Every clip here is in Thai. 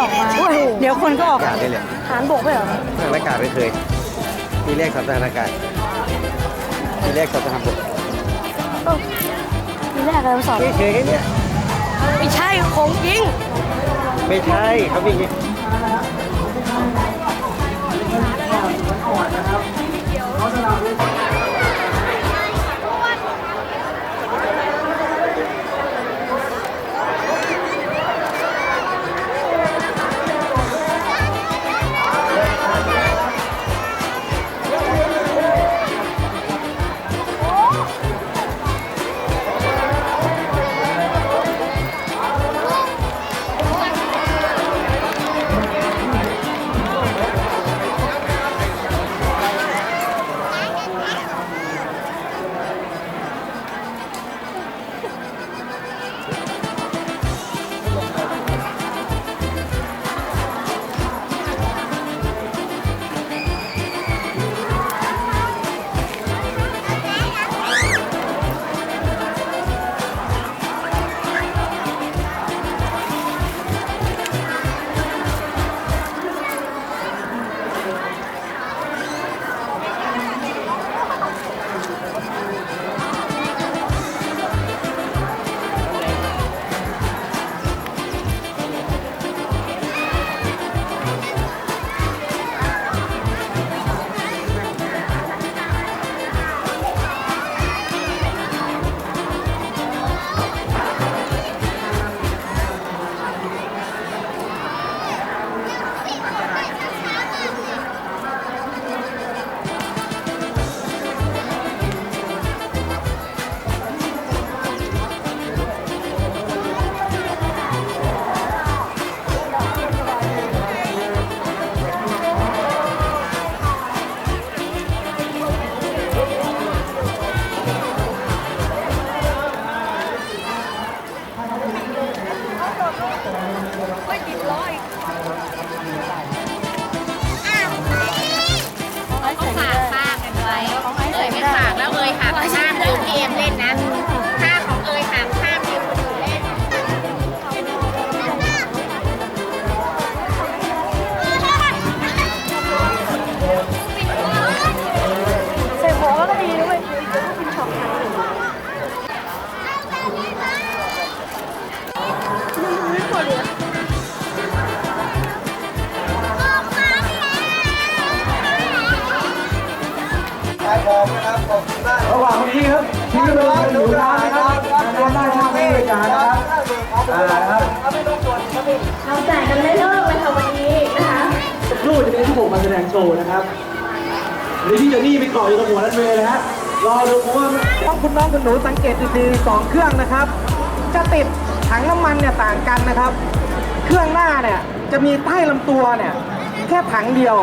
อะยังไม่ออกมา เดี๋ยวคนก็ออกอากาศได้เลยฐานบกไปเหรอสถานอากาศไม่เคยทีแรกสับสถานอากาศทีแรกสับสถานบกทีแรกเราสอนไม่เคยแค่เนี้ยไม่ใช่ของจริง ไม่ใช่เขาวิ่งอย่างงี้ หว่างนี้ครับที่กำลังอยู่ด้านนะครับด้านหน้าทางบริการนะครับอ่าครับเราจ่ายกันไม่เลิกเลยค่ะวันนี้นะคะสักครู่จะเป็นที่ผมมาแสดงโชว์นะครับหรือที่เจนี่ไปเกาะอยู่ตรงหัวรันเวย์นะฮะรอดูผมว่าต้องคุณน้องคุณหนูสังเกตดีๆสองเครื่องนะครับ จะติดถังน้ำมันเนี่ยต่างกันนะครับ เครื่องหน้าเนี่ยจะมีใต้ลำตัวเนี่ยแค่ถังเดียว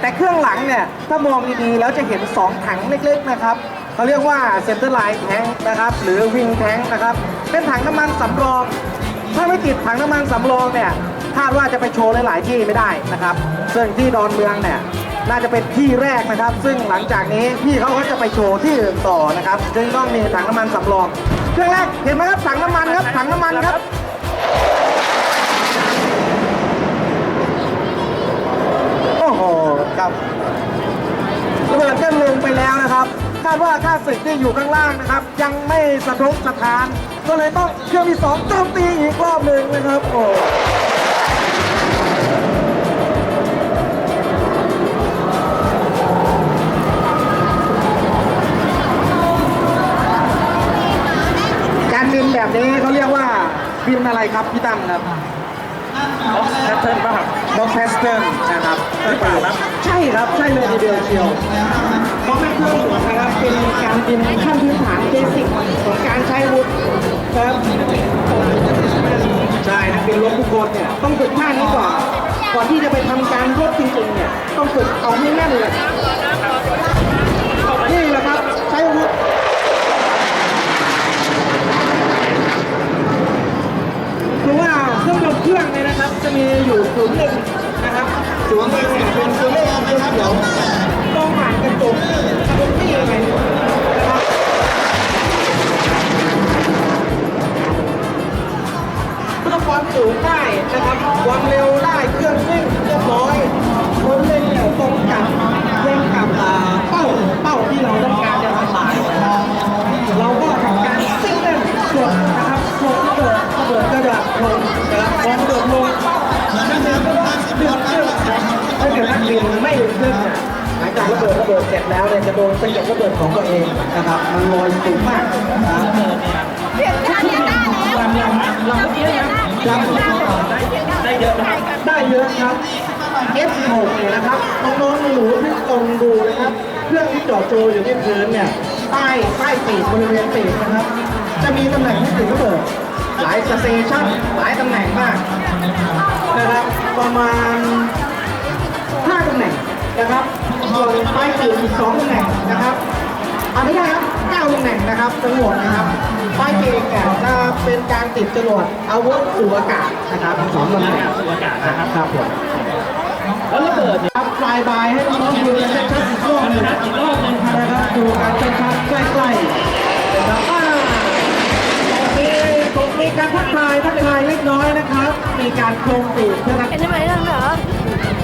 แต่เครื่องหลังเนี่ยถ้ามองดีๆแล้วจะเห็น2ถังเล็กๆนะครับ เขาเรียกว่าเซ็นเตอร์ไลน์แท้งนะครับ หรือวิงแท้งนะครับ เป็นถังน้ำมันสำรอง ถ้าไม่ติดถังน้ำมันสำรองเนี่ยคาดว่าจะไปโชว์หลาย ๆ ที่ไม่ได้นะครับซึ่งที่ดอนเมืองเนี่ยน่าจะเป็นที่แรกนะครับ ซึ่งหลังจากนี้พี่เขาก็จะไปโชว์ที่อื่นต่อนะครับจึงต้องมีถังน้ำมันสำรองเครื่องแรกเห็นไหมครับถังน้ำมันครับถังน้ำมันครับโอ้โหครับระเบิดก็ลงไปแล้วนะครับ คาดว่าค่าศึกที่อยู่ข้างล่างนะครับ ยังไม่สะทกสะทาน ก็เลยต้องเครื่องที่สองโจมตีอีกรอบหนึ่งนะครับโอ้การบินแบบนี้เขาเรียกว่าบินอะไรครับพี่ตั้มครับแพทเทิร์นป่ะครับ บ็อกแพทเทิร์นนะครับหรือเปล่าครับใช่ครับใช่เลยทีเดียวเชียวบ็อกแพทเทิร์นนะครับเป็นการบินขั้นพื้นฐานเบสิกของการใช้อาวุธครับใช่นักบินรบทุกคนเนี่ยต้องฝึกท่านี้ก่อนก่อนที่จะไปทำการรบจริงๆเนี่ยต้องฝึกเอาให้แน่นเลยนี่แหละครับใช้อาวุธ เพราะว่าเครื่องยนต์เครื่องเนี่ยนะครับ จะ มีอยู่ศูนย์หนึ่งนะครับศูนย์หนึ่งเนี่ยเป็นตัวเลขสีเขียวต้องผ่านกระจก เสะเก็ดนประเบิดของตัวเองนะครับ มันลอยสูงมากนะครับเสียงท่าเนี้ยได้แล้วลำลำเมื่อกี้นะลำได้เยอะนะครับได้เยอะครับ F6 เนี่ยนะครับน้องๆหนูที่ตรงดูนะครับเครื่องที่จอดโจอยู่ที่พื้นเนี่ยใต้ใต้ปีกบริเวณปีกนะครับ จะมีตำแหน่งให้ติดระเบิดหลายสเตชั่นหลายตำแหน่งมากนะครับประมาณ5ตำแหน่งนะครับ ส่วนปลายปีกอีก2ตำแหน่งนะครับอันนี้ครับ9ตำแหน่งนะครับทั้งหมดนะครับปลายปีกเนี่ยจะเป็นการติดจรวดอาวุธสู่อากาศนะครับสองตำแหน่งสู่อากาศนะครับครับผมแล้วระเบิดเนี่ยครับปลายบายให้น้องๆดูกันชัดๆอีกรอบหนึงอีกรอบหนึงนะครับดูกันชัดๆใกล้ๆนะครับอ่ามีมีการทักทายทักทายเล็กน้อยนะครับ มีการโครงปีกเพื่อนักเห็นไหมนั่นเหรอโอ้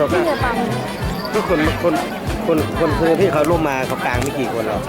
เขาไงเขาก็ที่จะปังก็คนคนคนคนคือที่เขาร่วมมาเขากลางไม่กี่คนหรอก